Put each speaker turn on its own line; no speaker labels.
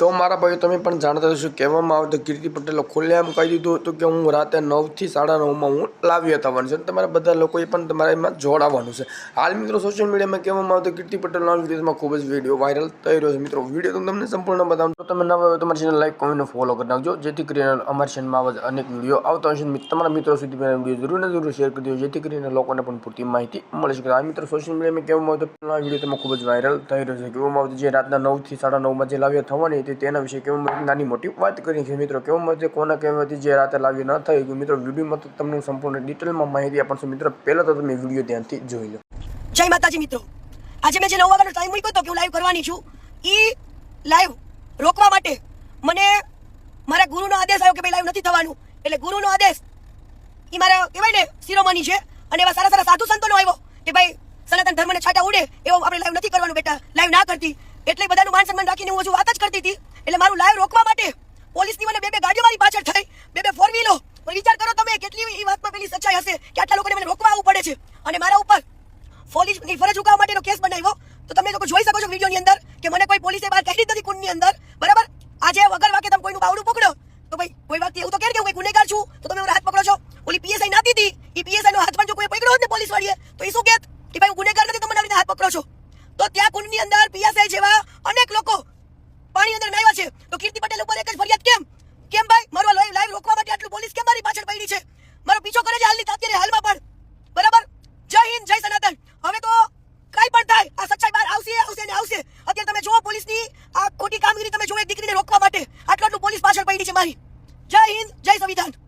તો મારા ભાઈઓ, તમે પણ જાણતા હશો કહેવામાં આવે તો કીર્તિ પટેલે ખુલ્લેઆમ કહી દીધું હતું કે હું રાતે નવથી સાડા નવમાં હું લાવી થવાનું છે અને તમારા બધા લોકોએ પણ તમારા એમાં જોડાવાનું છે. હાલ મિત્રો સોશિયલ મીડિયામાં કહેવામાં આવે તો કીર્તિ પટેલના વિડીયોમાં ખૂબ જ વીડિયો વાયરલ થઈ રહ્યો છે. મિત્રો વીડિયો તમને સંપૂર્ણ બતાવું તો તમે નવા હોય તમારી ચેનલ લાઈક કોમેન્ટ ફોલો કરી નાખજો. જેથી કરીને અમારી ચેનલમાં આવા અનેક વીડિયો આવતા હશે તમારા મિત્રો સુધી મેં વીડિયો જરૂર ને જરૂર શેર કરી દો જેથી કરીને લોકોને પણ પૂરતી માહિતી મળી શકે. આ મિત્રો સોશિયલ મીડિયામાં કહેવામાં આવે તો વીડિયો તેમાં ખૂબ જ વાયરલ થઈ રહ્યો છે. કહેવામાં આવે તો જે રાતના નવથી સાડા નવમાં જે લાવ્યા થવાની હતી તેના વિશે કેવું નાની મોટી વાત કરી છે મિત્રો? કેવું છે? કોના કહેવાથી જે રાતે લાવી ન થઈ ગયું? મિત્રો, વિડીયોમાં તો તમને સંપૂર્ણ ડિટેલમાં માહિતી આપણ મિત્રો, પહેલાં તો તમે વીડિયો ધ્યાનથી જોઈ લો.
જય માતાજી મિત્રો. આજે મેં જે નવ વાગ્યાનો ટાઈમ મૂક્યો હતો કે હું લાઈવ કરવાની છું એ લાઈવ રોકવા માટે મને મારા ગુરુનો આદેશ આવ્યો કે ભાઈ લાઈવ નથી થવાનું. એટલે ગુરુનો આદેશ એ મારા કહેવાય ને શિરોમણી છે. અને એવા સારા સારા સાધુ સંતોનો આવ્યો કે ભાઈ સનાતન ધર્મને છાંટા ઉડે, એવો આપણે લાઈવ નથી કરવાનું બેટા. લાઈવ ના કરતી. એટલે બધાનું માન સન્માન રાખીને હું હજુ વાત જ કરતી હતી. એટલે મારું લાઈવ રોકવા માટે પોલીસની મને બે બે ગાડીઓ મારી પાછળ થઈ. બે બે ફોર વ્હીલો પણ વિચાર કરો તમે, કેટલી એ વાતમાં પેલી સચ્ચાઈ હશે કે આટલા લોકોને મને રોકવા આવવું પડે છે? અને મારા ઉપર પોલીસની ફરજ ઉકાવવા માટેનો કેસ બનાવ્યો. તો તમે લોકો જોઈ શકો છો વિડીયોની અંદર કે મને કોઈ પોલીસે બહાર કહી દીધી કુંડની અંદર. બરાબર? આજે વગર વાગે તમે કોઈનું બાવડું પકડો. તો ભાઈ, કોઈ વાત એવું તો કે હું કોઈ ગુનેગાર છું. તો તમે હાથ પકડો છો. ઓલી પીએસઆઈ નાતી હતી. એ પીએસઆઈ નો હાથ પણ જો કોઈ પકડ્યો હોત ને પોલીસ વાળીએ, તો એ શું કે ભાઈ, હું ગુનેગાર નથી તમે મને હાથ પકડો છો. તો ત્યાં કુંડની અંદર પીએસઆઈ જેવા અનેક લોકો પાણી અંદર નાહ્યા છે. તો કીર્તિ પટેલ ઉપર એક જ ફરિયાદ, કેમ? કેમ ભાઈ? મારો લાઈવ લાઈવ રોકવા માટે આટલું પોલીસ કેમ મારી પાછળ પડી છે? મારો પીછો કરે છે હાલની અત્યારે હાલમાં પણ. બરાબર? જય હિન્દ, જય સનાતન. હવે તો કઈ પણ થાય, આ સચ્ચાઈ બહાર આવશે આવશે ને આવશે. અત્યારે તમે જુઓ પોલીસની આ ખોટી કામગીરી તમે જુઓ એક દીકરીને રોકવા માટે. આટલું આટલું પોલીસ પાછળ પડી છે મારી. જય હિન્દ, જય સંવિધાન.